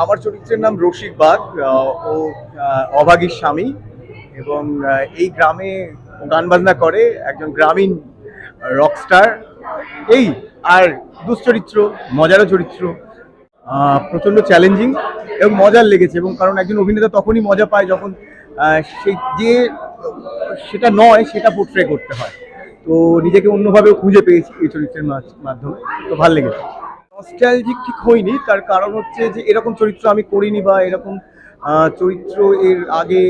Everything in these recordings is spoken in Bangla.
আমরা চরিত্রের নাম রশিক বাগ ও অভাগীর স্বামী এবং এই গ্রামে গান বাজনা করে একজন গ্রামীণ রকস্টার এই আর দুশ্চরিত্র, মজারও চরিত্র প্রচণ্ড চ্যালেঞ্জিং এবং মজার লেগেছে এবং কারণ একজন অভিনেতা তখনই মজা পায় যখন সেই যে সেটা নয়, সেটা পোট্রে করতে হয়। তো নিজেকে অন্যভাবেও খুঁজে পেয়েছি এই চরিত্রের মাধ্যমে। তো ভালো লেগেছে। নস্টালজিক ঠিক হয়নি, তার কারণ হচ্ছে যে এরকম চরিত্র আমি করিনি বা এরকম চরিত্র এর আগে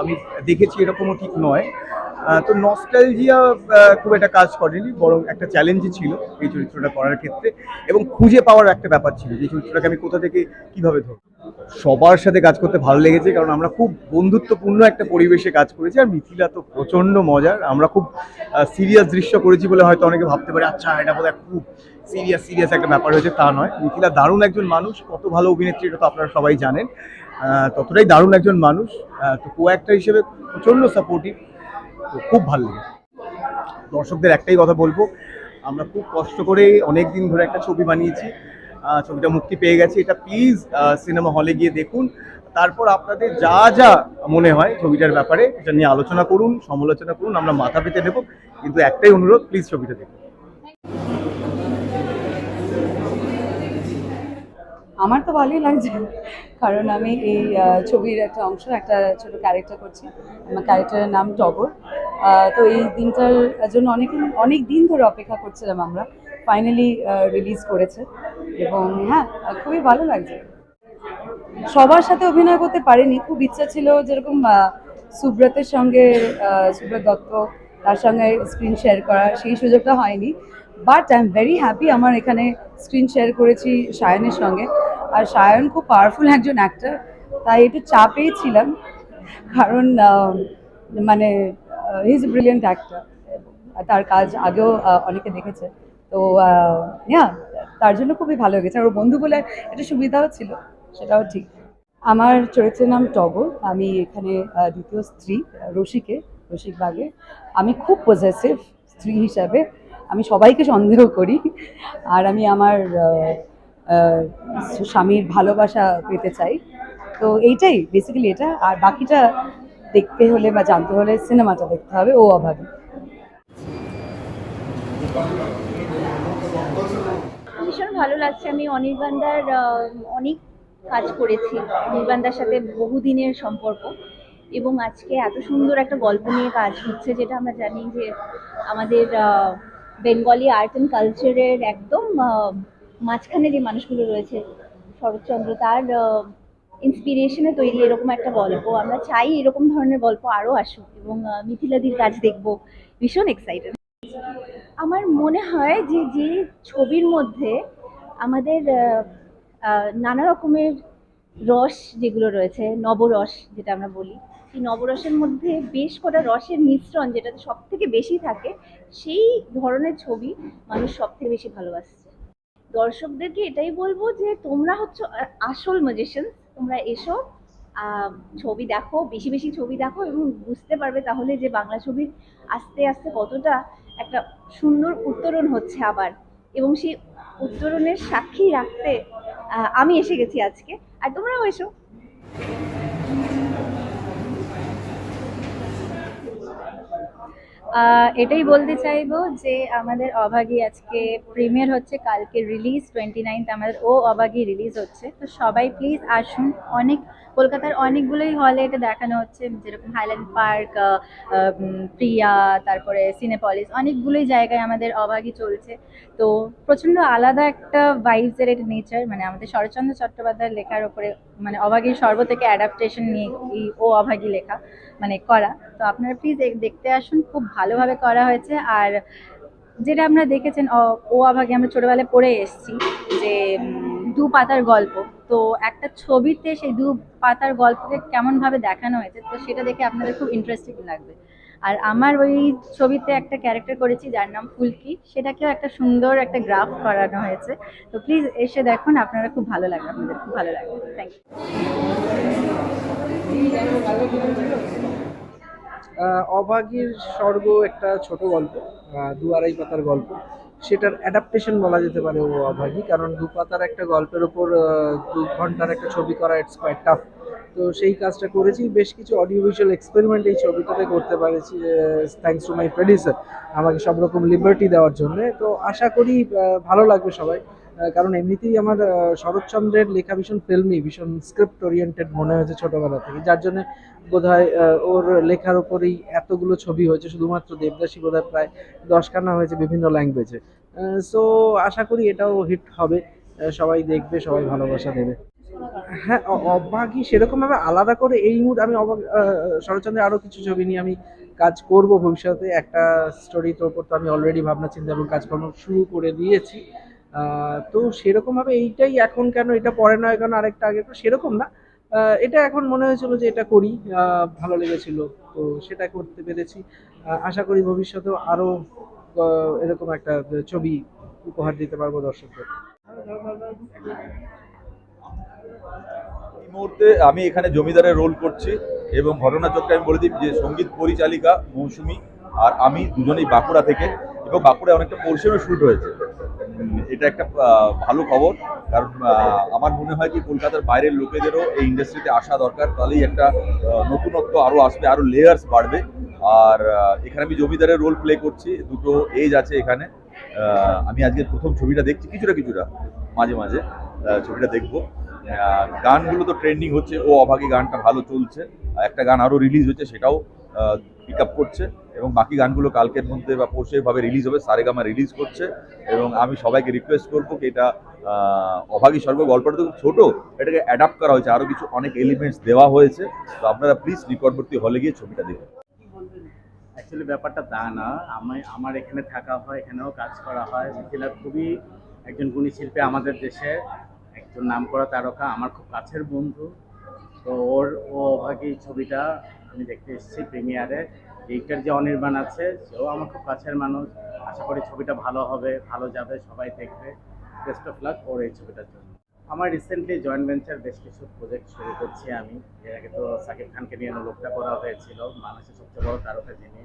আমি দেখেছি এরকমও ঠিক নয়। তো নস্টালজিয়া খুব একটা কাজ করেনি, বরং একটা চ্যালেঞ্জই ছিল এই চরিত্রটা করার ক্ষেত্রে, এবং খুঁজে পাওয়ার একটা ব্যাপার ছিল যে চরিত্রটাকে আমি কোথা থেকে কীভাবে ধরব। সবার সাথে কাজ করতে ভালো লেগেছে, কারণ আমরা খুব বন্ধুত্বপূর্ণ একটা পরিবেশে কাজ করেছি, আর মিথিলা তো প্রচণ্ড মজার। আমরা খুব সিরিয়াস দৃশ্য করেছি বলে হয়তো অনেকে ভাবতে পারে আচ্ছা এটা বোধহয় খুব সিরিয়াস সিরিয়াস একটা ব্যাপার হয়েছে। তা নয়। মিথিলা দারুণ একজন মানুষ, কত ভালো অভিনেত্রী এটা তো আপনারা সবাই জানেন। ততটাই দারুণ একজন মানুষ। তো কো অ্যাক্টর হিসেবে প্রচণ্ড সাপোর্টিভ খুব ভালো লেগেছে দর্শকদের একটাই কথা বলব, আমরা খুব কষ্ট করে অনেক দিন ধরে একটা ছবি বানিয়েছি ছবিটা মুক্তি পেয়ে গেছে। এটা প্লিজ সিনেমা হলে গিয়ে দেখুন। তারপর আপনাদের যা যা মনে হয় ছবিটার ব্যাপারে, এটা নিয়ে আলোচনা করুন, সমালোচনা করুন, আমরা মাথা পেতে নেব। কিন্তু একটাই অনুরোধ প্লিজ ছবিটা দেখুন। আমার তো ভালোই লাগছে, কারণ আমি এই ছবির একটা অংশ, একটা ছোট ক্যারেক্টার করছি। আমার ক্যারেক্টারের নাম টগর। তো এই দিনটার জন্য অনেক অনেক দিন ধরে অপেক্ষা করছিলাম আমরা। ফাইনালি রিলিজ করেছে। এবং হ্যাঁ খুবই ভালো লাগছে। সবার সাথে অভিনয় করতে পারিনি। খুব ইচ্ছা ছিল যেরকম সুব্রতের সঙ্গে সুব্রত দত্ত, তার সঙ্গে স্ক্রিন শেয়ার করা সেই সুযোগটা হয়নি। But I am very happy আমার এখানে স্ক্রিন শেয়ার করেছি সায়নের সঙ্গে। আর সায়ন খুব পাওয়ারফুল একজন অ্যাক্টর তাই একটু চাপেই ছিলাম। কারণ মানে ইজ এ ব্রিলিয়েন্ট অ্যাক্টর তার কাজ আগেও অনেকে দেখেছে। তো ইয়া তার জন্য খুবই ভালো লেগেছে। আর বন্ধু বলে একটা সুবিধাও ছিল, সেটাও ঠিক। আমার চরিত্রের নাম টগর আমি এখানে দ্বিতীয় স্ত্রী, রসিকে, রসিক বাগে। আমি খুব পজেসিভ স্ত্রী হিসাবে। আমি সবাইকে সন্দেহ করি। আর আমি আমার স্বামীর ভালোবাসা পেতে চাই। তো এইটাই বেসিক্যালি এটা। আর বাকিটা দেখতে হলে বা জানতে হলে সিনেমাটা দেখতে হবে, ও অভাবে। ভীষণ ভালো লাগছে। আমি অনির্বাণদার অনেক কাজ করেছি। অনির্বাণদার সাথে বহুদিনের সম্পর্ক। এবং আজকে এত সুন্দর একটা গল্প নিয়ে কাজ হচ্ছে, যেটা আমরা জানি যে আমাদের বেঙ্গলি আর্ট অ্যান্ড কালচারের একদম মাঝখানে যে মানুষগুলো রয়েছে, শরৎচন্দ্র, তার ইন্সপিরেশনে তৈরি এরকম একটা গল্প। আমরা চাই এরকম ধরনের গল্প আরও আসুক এবং মিথিলাদির কাজ দেখব। ভীষণ এক্সাইটেড আমার মনে হয় যে যে ছবির মধ্যে আমাদের নানা রকমের রস যেগুলো রয়েছে, নবরস যেটা আমরা বলি, সেই নবরসের মধ্যে বেশ কটা রসের মিশ্রণ যেটাতে সব থেকে বেশি থাকে, সেই ধরনের ছবি মানুষ সব থেকে বেশি ভালোবাসছে দর্শকদেরকে এটাই বলব যে তোমরা হচ্ছে আসল ম্যাজিশিয়ান তোমরা এসো ছবি দেখো, বেশি বেশি ছবি দেখো এবং বুঝতে পারবে তাহলে যে বাংলা ছবির আস্তে আস্তে কতটা একটা সুন্দর উত্তরণ হচ্ছে আবার। এবং সেই উত্তরণের সাক্ষী রাখতে আমি এসে গেছি আজকে। আর তোমরাও এসো। এটাই বলতে চাইব যে আমাদের অভাগী আজকে প্রিমিয়ার হচ্ছে, কালকে রিলিজ টোয়েন্টি নাইনথ আমাদের ও অভাগী রিলিজ হচ্ছে। তো সবাই প্লিজ আসুন, অনেক কলকাতার অনেকগুলোই হলে এটা দেখানো হচ্ছে, যেরকম হাইল্যান্ড পার্ক প্রিয়া, তারপরে সিনেপলিস অনেকগুলোই জায়গায় আমাদের অভাগী চলছে। তো প্রচণ্ড আলাদা একটা ভাইবসের এটা নেচার মানে আমাদের শরৎচন্দ্র চট্টোপাধ্যায়ের লেখার ওপরে মানে অভাগীর সর্ব থেকে অ্যাডাপ্টেশন নিয়ে ও অভাগী লেখা মানে করা। তো আপনারা প্লিজ দেখতে আসুন। খুব ভালোভাবে করা হয়েছে। আর যেটা আমরা দেখেছেন ও আভাগে আমরা ছোটবেলায় পড়ে এসেছি যে দু পাতার গল্প। তো একটা ছবিতে সেই দু পাতার গল্পকে কেমনভাবে দেখানো হয়েছে, তো সেটা দেখে আপনাদের খুব ইন্টারেস্টিং লাগবে। আর আমার ওই ছবিতে একটা ক্যারেক্টার করেছি যার নাম ফুলকি। সেটাকেও একটা সুন্দর একটা গ্রাফ করানো হয়েছে। তো প্লিজ এসে দেখুন, আপনারা খুব ভালো লাগবে, আপনাদের খুব ভালো লাগবে। থ্যাংক ইউ অভাগীর স্বর্গ একটা ছোট গল্প দু আড়াই পাতার গল্প। সেটার অ্যাডাপ্টেশন বলা যেতে পারে ও অভাগী, কারণ দু পাতার একটা গল্পের ওপর দু ঘণ্টার একটা ছবি করা ইটস কোয়াইট টাফ তো সেই কাজটা করেছি, বেশ কিছু অডিও ভিজুয়াল এক্সপেরিমেন্ট এই ছবিটাতে করতে পারেছি থ্যাংকস টু মাই প্রডিউসার আমাকে সব রকম লিবার্টি দেওয়ার জন্য। তো আশা করি ভালো লাগবে সবাই। কারণ এমনিতেই আমার শরৎচন্দ্রের লেখা ভীষণ ফিল্মি, ভীষণ স্ক্রিপ্ট ওরিয়েন্টেড মনে হয়েছে ছোটবেলা থেকে, যার জন্য বোধহয় ওর লেখার ওপরেই এতগুলো ছবি হয়েছে, শুধুমাত্র দেবদাসী বোধহয় প্রায় দশখানা হয়েছে বিভিন্ন ল্যাঙ্গুয়েজে সো আশা করি এটাও হিট হবে সবাই দেখবে, সবাই ভালোবাসা দেবে। হ্যাঁ অ- অবাগই সেরকমভাবে আলাদা করে এই মুড আমি অবাক শরৎচন্দ্রের আরও কিছু ছবি নিয়ে আমি কাজ করব ভবিষ্যতে, একটা স্টোরি স্টোরির ওপর তো আমি অলরেডি ভাবনা চিন্তা এবং কাজকর্ম শুরু করে দিয়েছি। তো সেরকমভাবে এইটাই এখন কেন এটা পরে নয় কেন আরেকটা আগে তো সেরকম না। এটা এখন মনে হয়েছিল যে এটা করি ভালো লেগেছিল, তো সেটা করতে পেরেছি। আশা করি ভবিষ্যতেও আরও এরকম একটা ছবি উপহার দিতে পারব দর্শকদের। এই মুহূর্তে আমি এখানে জমিদারের রোল করছি এবং ঘটনাচক্রে আমি বলে দিই যে সংগীত পরিচালিকা মৌসুমি আর আমি দুজনেই বাঁকুড়া থেকে এবং বাঁকুড়ায় অনেকটা পোর্শনও শ্যুট হয়েছে। এটা একটা ভালো খবর। কারণ আমার মনে হয় কি কলকাতার বাইরের লোকেদেরও এই ইন্ডাস্ট্রিতে আসা দরকার। তাহলেই একটা নতুনত্ব আরও আসবে আরও লেয়ার্স বাড়বে। আর এখানে আমি জমিদারের রোল প্লে করছি। দুটো এজ আছে এখানে। আমি আজকে প্রথম ছবিটা দেখছি। কিছুটা কিছুটা, মাঝে মাঝে ছবিটা দেখব। গানগুলো তো ট্রেন্ডিং হচ্ছে। ও অভাগী গানটা ভালো চলছে। একটা গান আরও রিলিজ হচ্ছে সেটাও পিক আপ করছে এবং বাকি গানগুলো কালকের মধ্যে বা পরশু ভাবে রিলিজ হবে, সারেগামা রিলিজ করছে এবং আমি সবাইকে রিকোয়েস্ট করব কি এটা অভাগী স্বর্গ গল্পটা তো খুব ছোট, এটাকে অ্যাডাপ্ট করা হয়েছে। আরও কিছু অনেক এলিমেন্টস দেওয়া হয়েছে। তো আপনারা প্লিজ নিকটবর্তী হলে গিয়ে ছবিটা দেখুন। অ্যাকচুয়ালি ব্যাপারটা তা না। আমি, আমার এখানে থাকা হয়, এখানেও কাজ করা হয়। মিথিলা খুবই একজন গুণী শিল্পী আমাদের দেশে। একজন নামকরা তারকা, আমার খুব কাছের বন্ধু। তো ওর, ও অভাগী ছবিটা আমি দেখতে এসেছি প্রিমিয়ারে। এইটার যে অনির্বাণ আছে, সেও আমার খুব কাছের মানুষ। আশা করি ছবিটা ভালো হবে, ভালো যাবে, সবাই দেখবে। বেস্ট অফ লাক ওর এই ছবিটার জন্য। আমার রিসেন্টলি জয়েন্ট ভেঞ্চার বেশ কিছু প্রজেক্ট শুরু করছি আমি। এর আগে তো সাকিব খানকে নিয়ে লোকটা করা হয়েছিল বাংলাদেশের সবচেয়ে বড় তারকা যিনি।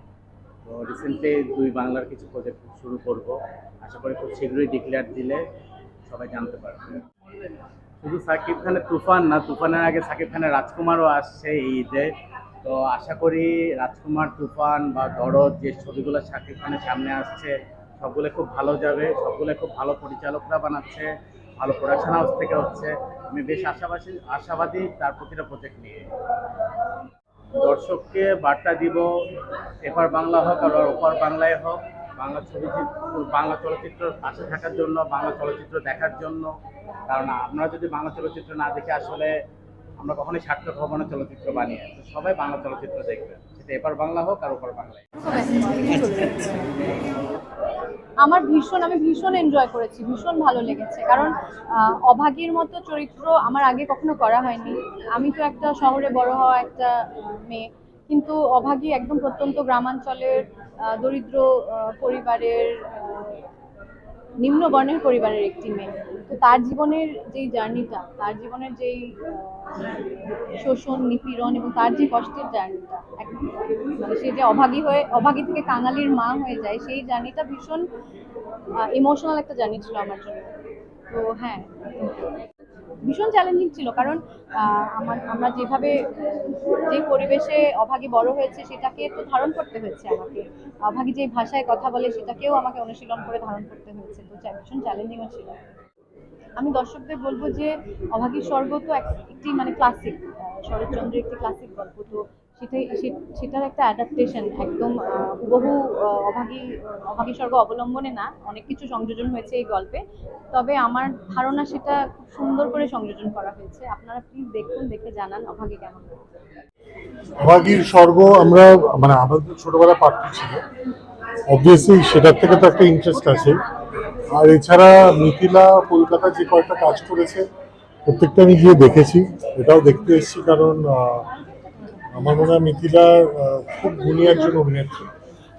তো রিসেন্টলি দুই বাংলার কিছু প্রজেক্ট শুরু করব। আশা করি খুব শীঘ্রই ডিক্লেয়ার দিলে সবাই জানতে পারবে। শুধু সাকিব খানের তুফান না, তুফানের আগে সাকিব খানের রাজকুমারও আসছে এই ঈদে। তো আশা করি রাজকুমার তুফান বা দরদ যে ছবিগুলো সাকিব খানের সামনে আসছে, সবগুলো খুব ভালো যাবে, সবগুলো খুব ভালো পরিচালকরা বানাচ্ছে, ভালো প্রোডাকশন হাউস থেকে হচ্ছে। আমি বেশ আশাবাসী, আশাবাদী তার প্রতিটা প্রজেক্ট নিয়ে। দর্শককে বার্তা দিব, এপার বাংলা হোক আর ওপার বাংলায় হোক, বাংলা ছবি বাংলা চলচ্চিত্রের পাশে থাকার জন্য, বাংলা চলচ্চিত্র দেখার জন্য। কারণ আমরা যদি বাংলা চলচ্চিত্র না দেখে আসলে আমরা কখনোই সার্থক হব না চলচ্চিত্র বানিয়ে। তো সবাই বাংলা চলচ্চিত্র দেখবে। সেটা এপার বাংলা হোক আর ওপার বাংলায়। আমার ভীষণ, আমি ভীষণ এনজয় করেছি, ভীষণ ভালো লেগেছে। কারণ অভাগীর মতো চরিত্র আমার আগে কখনো করা হয়নি। আমি তো একটা শহরে বড় হওয়া একটা মেয়ে। কিন্তু অভাগী একদম প্রত্যন্ত গ্রামাঞ্চলের দরিদ্র পরিবারের নিম্ন বর্ণের পরিবারের একটি মেয়ে। তো তার জীবনের যেই জার্নিটা, তার জীবনের যেই শোষণ, নিপীড়ন এবং তার যে কষ্টের জার্নিটা মানে সে যে অভাগী হয়ে, অভাগী থেকে কাঙালির মা হয়ে যায়, সেই জার্নিটা ভীষণ ইমোশনাল একটা জার্নি ছিল আমার জন্য। তো হ্যাঁ। ভীষণ চ্যালেঞ্জিং ছিল, কারণ আমার, আমরা যেভাবে, যে পরিবেশে অভাগে বড় হয়েছে সেটাকে তো ধারণ করতে হয়েছে আমাকে। অভাগে যে ভাষায় কথা বলে সেটাকেও আমাকে অনুশীলন করে ধারণ করতে হয়েছে, তো ভীষণ চ্যালেঞ্জিংও ছিল। আমি দর্শকদের বলব যে, অভাগীর স্বর্গ তো এক- একটি মানে ক্লাসিক শরৎচন্দ্রের একটি ক্লাসিক গল্প, তো সেটাই সেটার একটা অ্যাডাপ্টেশন একদম বহু অভাগী অভাগী স্বর্গ অবলম্বনে না, অনেক কিছু সংযোজন হয়েছে এই গল্পে। তবে আমার ধারণা সেটা খুব সুন্দর করে সংযোজন করা হয়েছে। আপনারা প্লিজ দেখুন, দেখে জানান অভাগী কেমন। অভাগীর স্বর্গ আমরা মানে আমাদের ছোটবেলা পাঠ্য ছিল। অবভিয়াসলি সেটার থেকে তো একটা ইন্টারেস্ট আছে। আর এছাড়া মিথিলা কলকাতা যে কয়েকটা কাজ করেছে, প্রত্যেকটা আমি গিয়ে দেখেছি। এটাও দেখতে এসেছি কারণ আমার মনে হয় মিথিলা খুব গুণী একজন অভিনেত্রী।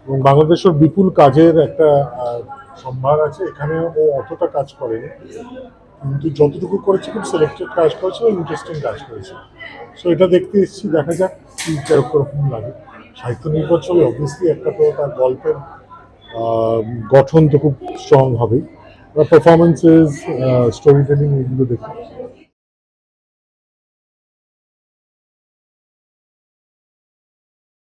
এবং বাংলাদেশের বিপুল কাজের একটা সম্ভার আছে। এখানে ও অতটা কাজ করেনি। কিন্তু যতটুকু করেছে, খুব সিলেক্টেড কাজ করেছে ইন্টারেস্টিং কাজ করেছে। সো এটা দেখতে এসেছি, দেখা যাক কি কীরকম লাগে। সাহিত্য নির্ভর ছবি অবভিয়াসলি একটা তো তার গল্পের গঠন তো খুব স্ট্রং হবেই। পারফরমেন্সেস স্টোরি টেলিং এগুলো দেখি।